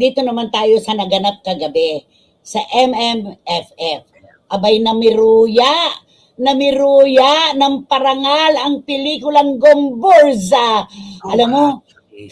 dito naman tayo sa naganap kagabi sa MMFF. Abay namiruya, namiruya ng parangal ang pelikulang Gomborza. Alam mo,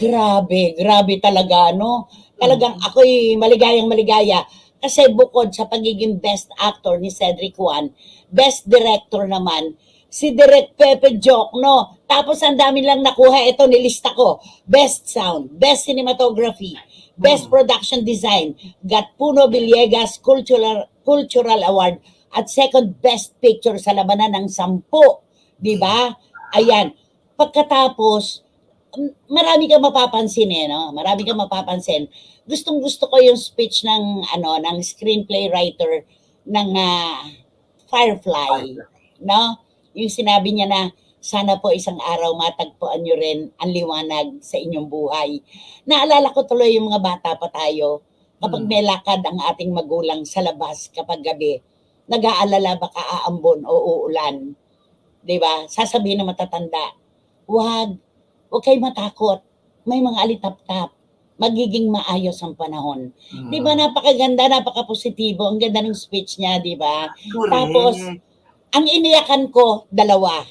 grabe, grabe talaga, no? Talagang ako'y maligayang maligaya. Kasi bukod sa pagiging best actor ni Cedric Juan, best director naman, si Direk Pepe Jokno. Tapos ang dami lang nakuha, ito nilista ko. Best sound, best cinematography, best production design, Gatpuno Villegas Cultural, Cultural Award, at second best picture sa labanan ng sampu. Di ba? Ayan. Pagkatapos, marami kang mapapansin eh, no? Marami kang mapapansin. Gustong gusto ko yung speech ng ano ng screenplay writer ng ah, Firefly, no? Yung sinabi niya na sana po isang araw matagpuan niyo rin ang liwanag sa inyong buhay. Naalala ko tuloy yung mga bata pa tayo kapag Mm. may lakad ang ating magulang sa labas kapag gabi, nag-aalala baka aambon o uulan. ba? Sasabihin ng matatanda, "Wag, huwag kayo matakot. May mga alitap-tap. Magiging maayos ang panahon." Mm. 'Di ba napakaganda, napakapositibo. Ang ganda ng speech niya, 'di ba? Tapos, Ang iniyakan ko, dalawa.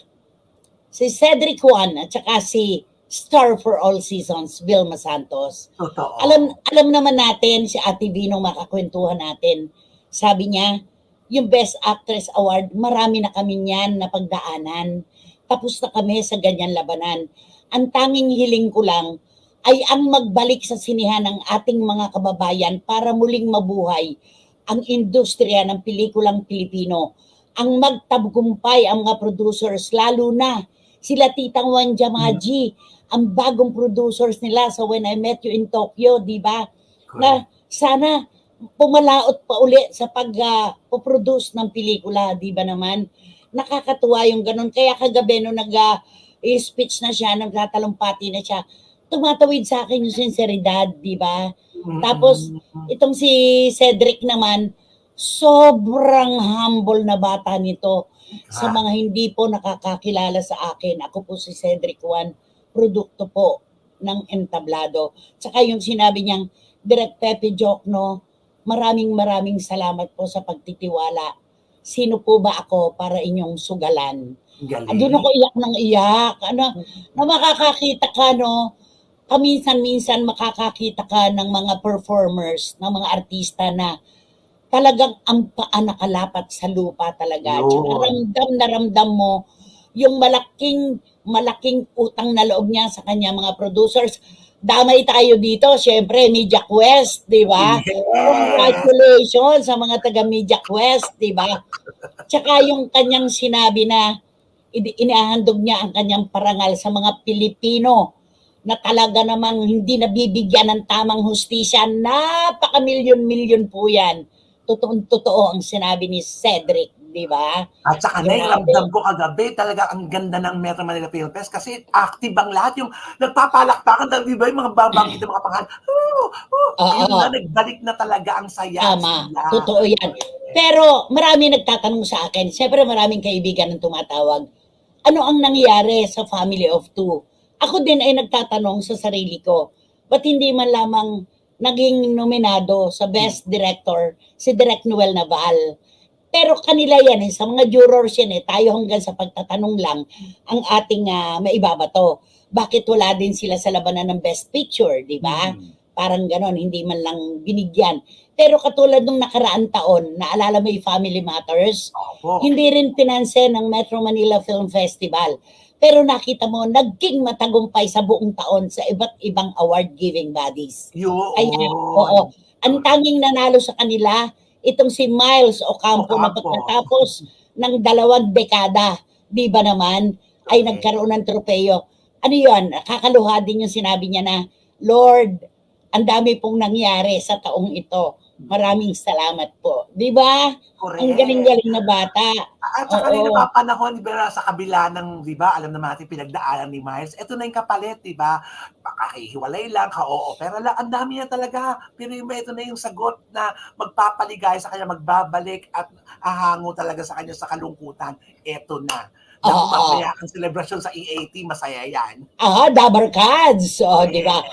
Si Cedric Juan at saka si Star for All Seasons, Vilma Santos. Totoo. Alam alam naman natin si Ate Vino makakwentuhan natin. Sabi niya, yung Best Actress Award, marami na kami niyan na pagdaanan. Tapos na kami sa ganyan labanan. Ang tanging hiling ko lang ay ang magbalik sa sinihan ng ating mga kababayan para muling mabuhay ang industriya ng pelikulang Pilipino. Ang magtagumpay ang mga producers, lalo na sila Titang Wanja Maji, ang bagong producers nila sa When I Met You in Tokyo, di ba? na sana pumalaot pa uli sa pag-produce ng pelikula, di ba naman? Nakakatuwa yung ganun. Kaya kagabi nung nag-speech na siya, nagtatalumpati na siya, tumatawid sa akin yung sinseridad, di ba? Mm-mm. tapos, Itong si Cedric naman, sobrang humble na bata nito. Sa Ah, mga hindi po nakakakilala sa akin, ako po si Cedric Juan, produkto po ng entablado. Tsaka yung sinabi niyang, Direct Pepe Jokno, maraming maraming salamat po sa pagtitiwala. Sino po ba ako para inyong sugalan? galing. Doon ako iyak ng iyak. Ano, na makakakita ka, no? Paminsan-minsan makakakita ka ng mga performers, ng mga artista na talagang ang paa nakalapat sa lupa talaga. Yun. Tsaka ramdam na ramdam mo yung malaking malaking utang na loob niya sa kanya mga producers. Damay tayo dito, syempre, Media Quest, di ba? Yes. Congratulations sa mga taga Media Quest, di ba? Tsaka yung kanyang sinabi na ini- inihahandog niya ang kanyang parangal sa mga Pilipino na talaga namang hindi nabibigyan ng tamang hustisya. Napaka-milyon-milyon po yan. Totoong-totoo ang sinabi ni Cedric, di ba? At saka na, ramdam ko kagabi, talaga ang ganda ng Metro Manila Film Fest kasi active ang lahat. Yung nagpapalakpakan, di ba yung mga babanggit ng mga pangalan. Oh, oh, Oo. yun na, nagbalik na talaga ang saya. Tama, sila. totoo yan. Pero marami nagtatanong sa akin, siyempre maraming kaibigan ng tumatawag, ano ang nangyari sa family of two? Ako din ay nagtatanong sa sarili ko, ba't hindi man lamang naging nominado sa Best Director si Direk Noel Naval? Pero kanila yan eh, sa mga jurors yan eh, tayo hanggang sa pagtatanong lang ang ating uh, maibabato. Bakit wala din sila sa labanan ng Best Picture, di ba? Mm. parang ganon, hindi man lang binigyan. Pero katulad nung nakaraan taon, naalala mo yung Family Matters, Opo. hindi rin pinansin ng Metro Manila Film Festival. Pero nakita mo, naging matagumpay sa buong taon sa iba't ibang award-giving bodies. Yun. Oo. Ang tanging nanalo sa kanila, itong si Miles Ocampo na Ocampo. pagkatapos ng dalawang dekada, di ba naman, ay nagkaroon ng tropeyo. Ano yun? Kakaluha din yung sinabi niya na, Lord, ang dami pong nangyari sa taong ito. Maraming salamat po. Di ba? Ang galing-galing na bata. At saka rin Oo. napapanahon, di ba, sa kabila ng, di ba, alam naman natin pinagdaanan ni Miles, ito na yung kapalit, di ba? Makahihiwalay lang, ka, oo, pero lang, ang dami niya talaga. Pero yung ito na yung sagot na magpapaligay sa kanya, magbabalik at hahango talaga sa kanya sa kalungkutan. Ito na. Oo. Dahil mamaya ang celebration sa EAT, masaya yan. Ah, Dabar Cards. O, di ba?